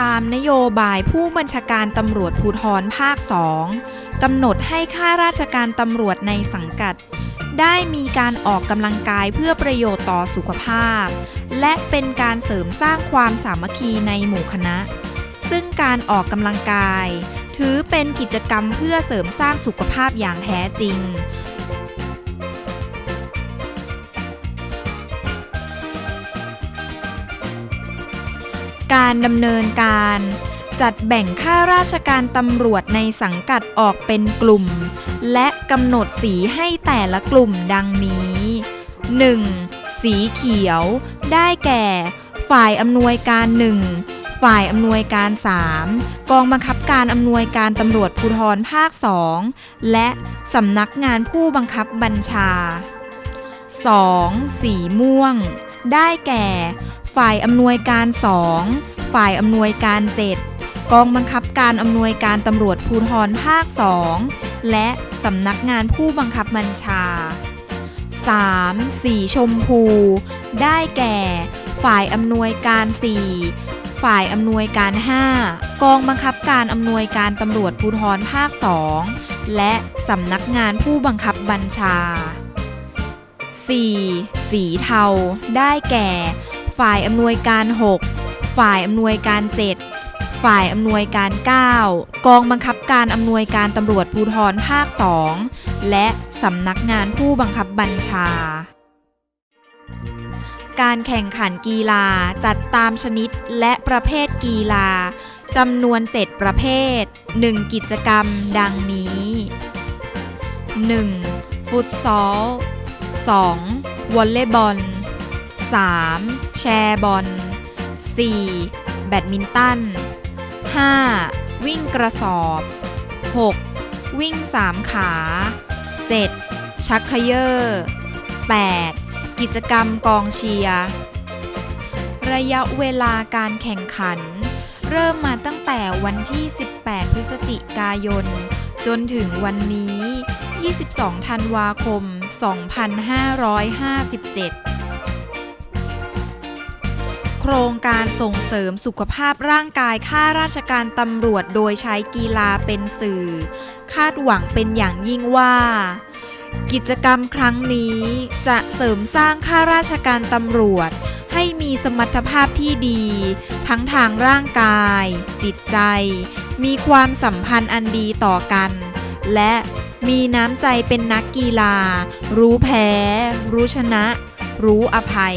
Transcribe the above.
ตามนโยบายผู้บัญชาการตำรวจภูธรภาค 2กำหนดให้ข้าราชการตำรวจในสังกัด ได้มีการออกกำลังกายเพื่อประโยชน์ต่อสุขภาพ และเป็นการเสริมสร้างความสามัคคีในหมู่คณะ ซึ่งการออกกำลังกาย ถือเป็นกิจกรรมเพื่อเสริมสร้างสุขภาพอย่างแท้จริง การดำเนินการ จัดแบ่งข้าราชการตำรวจในสังกัดออกเป็นกลุ่ม และกำหนดสีให้แต่ละกลุ่มดังนี้ 1. สีเขียว ได้แก่ ฝ่ายอำนวยการ1ฝ่ายอำนวยการ 3 กองบังคับการอำนวยการตำรวจภูธรภาค 2 และสำนักงานผู้บังคับบัญชา 2. สีม่วง ได้แก่ ฝ่ายอำนวยการ 2 ฝ่ายอำนวยการ 7 กองบังคับการอำนวยการตำรวจภูธรภาค 2 และสำนักงานผู้บังคับบัญชา 3. สีชมพู ได้แก่ ฝ่ายอำนวยการ 4 ฝ่ายอำนวยการ 5 กองบังคับการอำนวยการตำรวจภูธรภาค 2 และสำนักงานผู้บังคับบัญชา 4. สีเทา ได้แก่ ฝ่ายอำนวยการ 6 ฝ่ายอำนวยการ 7 ฝ่ายอำนวยการ 9 กองบังคับการอำนวยการตำรวจภูธรภาค 2 และสำนักงานผู้บังคับบัญชา การแข่งขันกีฬาจัดตามชนิดและประเภทกีฬาจำนวน 7 ประเภท 1 กิจกรรมดังนี้ 1. ฟุตซอล 2. วอลเลย์บอล 3. แชร์บอล 4. แบดมินตัน 5. วิ่งกระสอบ 6. วิ่งสามขา 7. ชักเขยอร์ 8. กิจกรรมกองเชียร์ ระยะเวลาการแข่งขัน เริ่มมาตั้งแต่วันที่ 18 พฤศจิกายน จนถึงวันนี้ 22 ธันวาคม 2557 โครงการส่งเสริมสุขภาพร่างกายข้าราชการตำรวจโดยใช้กีฬาเป็นสื่อ คาดหวังเป็นอย่างยิ่งว่า กิจกรรมครั้งนี้จะเสริมสร้างข้าราชการตำรวจ ให้มีสมรรถภาพที่ดี ทั้งทางร่างกาย จิตใจ มีความสัมพันธ์อันดีต่อกัน และมีน้ำใจเป็นนักกีฬา รู้แพ้ รู้ชนะ รู้อภัย